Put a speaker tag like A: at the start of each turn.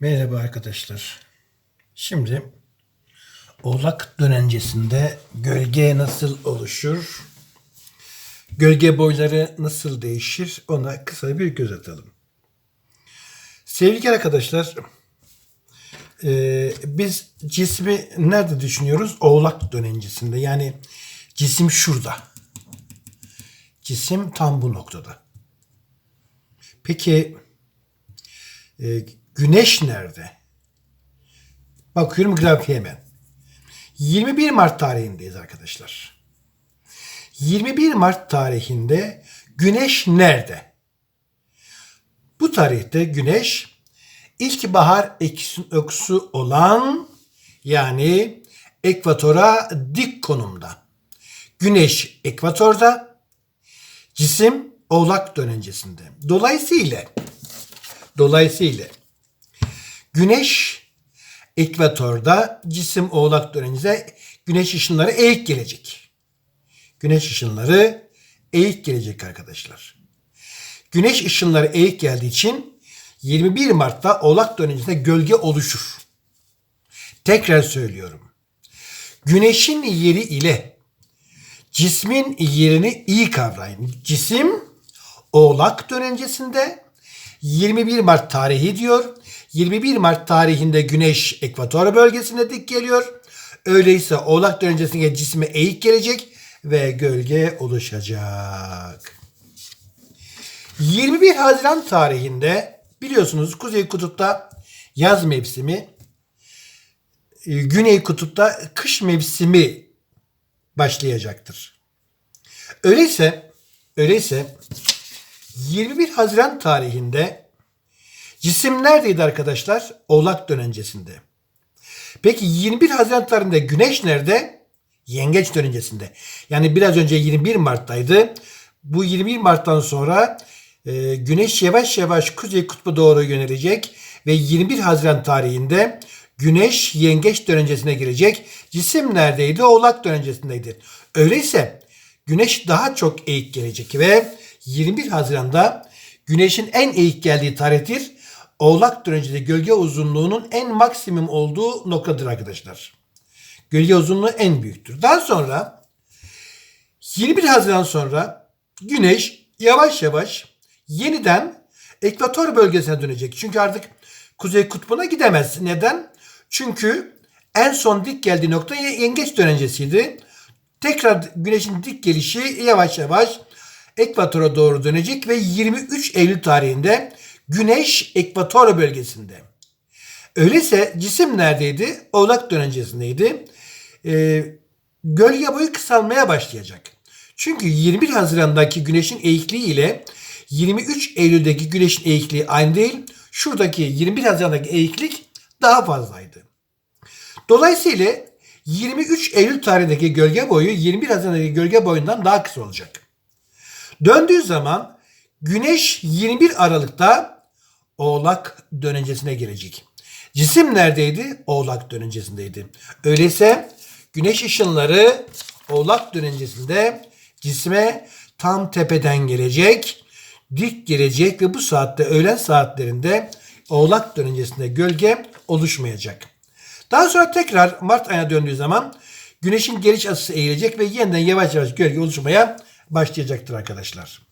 A: Merhaba arkadaşlar. Şimdi Oğlak dönencesinde gölge nasıl oluşur? Gölge boyları nasıl değişir? Ona kısa bir göz atalım. Sevgili arkadaşlar, e, biz cismi nerede düşünüyoruz? Oğlak dönencesinde. Yani cisim şurada. Cisim tam bu noktada. Peki e, güneş nerede? Bakıyorum grafiğe hemen. 21 Mart tarihindeyiz arkadaşlar. 21 Mart tarihinde güneş nerede? Bu tarihte güneş ilkbahar eksu olan yani ekvatora dik konumda. Güneş ekvatorda, cisim oğlak dönencesinde. Dolayısıyla dolayısıyla güneş ekvatorda cisim oğlak dönencesinde güneş ışınları eğik gelecek. Güneş ışınları eğik gelecek arkadaşlar. Güneş ışınları eğik geldiği için 21 Mart'ta oğlak dönencesinde gölge oluşur. Tekrar söylüyorum. Güneşin yeri ile cismin yerini iyi kavrayın. Cisim Oğlak dönencesinde 21 Mart tarihi diyor. 21 Mart tarihinde Güneş ekvator bölgesine dik geliyor. Öyleyse Oğlak dönencesinde cisme eğik gelecek ve gölge oluşacak. 21 Haziran tarihinde biliyorsunuz Kuzey Kutup'ta yaz mevsimi, e, Güney Kutup'ta kış mevsimi başlayacaktır. Öyleyse öyleyse 21 Haziran tarihinde cisim neredeydi arkadaşlar? Oğlak dönencesinde. Peki 21 Haziran tarihinde güneş nerede? Yengeç dönencesinde. Yani biraz önce 21 Mart'taydı. Bu 21 Mart'tan sonra e, güneş yavaş yavaş kuzey kutbu doğru yönelecek ve 21 Haziran tarihinde güneş yengeç dönencesine girecek. Cisim neredeydi? Oğlak dönencesindeydi. Öyleyse güneş daha çok eğik gelecek ve 21 Haziran'da güneşin en eğik geldiği tarihtir. Oğlak dönencede gölge uzunluğunun en maksimum olduğu noktadır arkadaşlar. Gölge uzunluğu en büyüktür. Daha sonra 21 Haziran sonra güneş yavaş yavaş yeniden ekvator bölgesine dönecek. Çünkü artık kuzey kutbuna gidemez. Neden? Çünkü en son dik geldiği nokta yengeç dönencesiydi. Tekrar güneşin dik gelişi yavaş yavaş ekvatora doğru dönecek ve 23 Eylül tarihinde Güneş ekvator bölgesinde. Öyleyse cisim neredeydi? Oğlak dönencesindeydi. Ee, gölge boyu kısalmaya başlayacak. Çünkü 21 Haziran'daki güneşin eğikliği ile 23 Eylül'deki güneşin eğikliği aynı değil. Şuradaki 21 Haziran'daki eğiklik daha fazlaydı. Dolayısıyla 23 Eylül tarihindeki gölge boyu 21 Haziran'daki gölge boyundan daha kısa olacak. Döndüğü zaman Güneş 21 Aralık'ta Oğlak dönencesine girecek. Cisim neredeydi? Oğlak dönencesindeydi. Öyleyse güneş ışınları Oğlak dönencesinde cisme tam tepeden gelecek, dik gelecek ve bu saatte öğlen saatlerinde Oğlak dönencesinde gölge oluşmayacak. Daha sonra tekrar Mart ayına döndüğü zaman güneşin geliş açısı eğilecek ve yeniden yavaş yavaş gölge oluşmaya başlayacaktır arkadaşlar.